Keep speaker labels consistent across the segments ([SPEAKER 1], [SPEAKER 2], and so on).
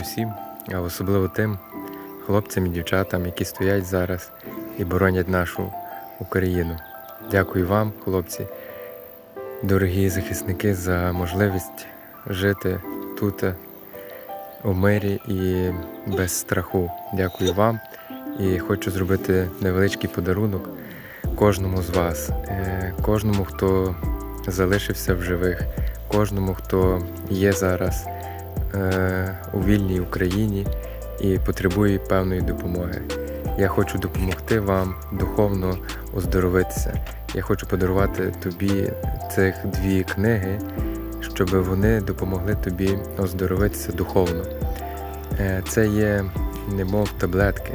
[SPEAKER 1] усім, а особливо тим хлопцям і дівчатам, які стоять зараз і боронять нашу Україну. Дякую вам, хлопці, дорогі захисники, за можливість жити тут у мирі і без страху. Дякую вам і хочу зробити невеличкий подарунок кожному з вас, е, кожному, хто залишився в живих, кожному, хто є зараз у вільній Україні і потребує певної допомоги. Я хочу допомогти вам духовно оздоровитися. Я хочу подарувати тобі цих дві книги, щоб вони допомогли тобі оздоровитися духовно. Е, Це є немов таблетки,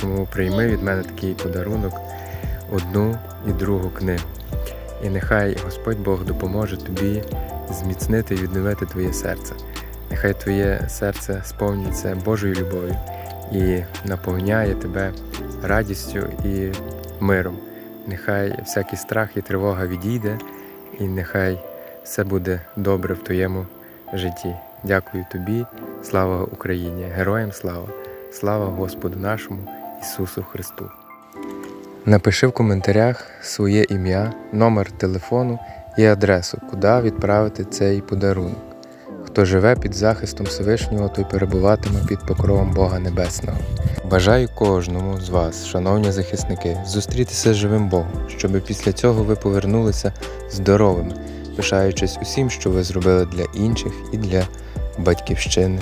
[SPEAKER 1] тому прийми від мене такий подарунок одну і другу книгу. І нехай Господь Бог допоможе тобі зміцнити і відновити твоє серце. Нехай твоє серце сповнюється Божою любов'ю і наповняє тебе радістю і миром. Нехай всякий страх і тривога відійде, і нехай все буде добре в твоєму житті. Дякую тобі, слава Україні, героям слава, слава Господу нашому Ісусу Христу. Напиши в коментарях своє ім'я, номер телефону і адресу, куди відправити цей подарунок. Хто живе під захистом Всевишнього, той перебуватиме під покровом Бога Небесного. Бажаю кожному з вас, шановні захисники, зустрітися з живим Богом, щоб після цього ви повернулися здоровими, пишаючись усім, що ви зробили для інших і для батьківщини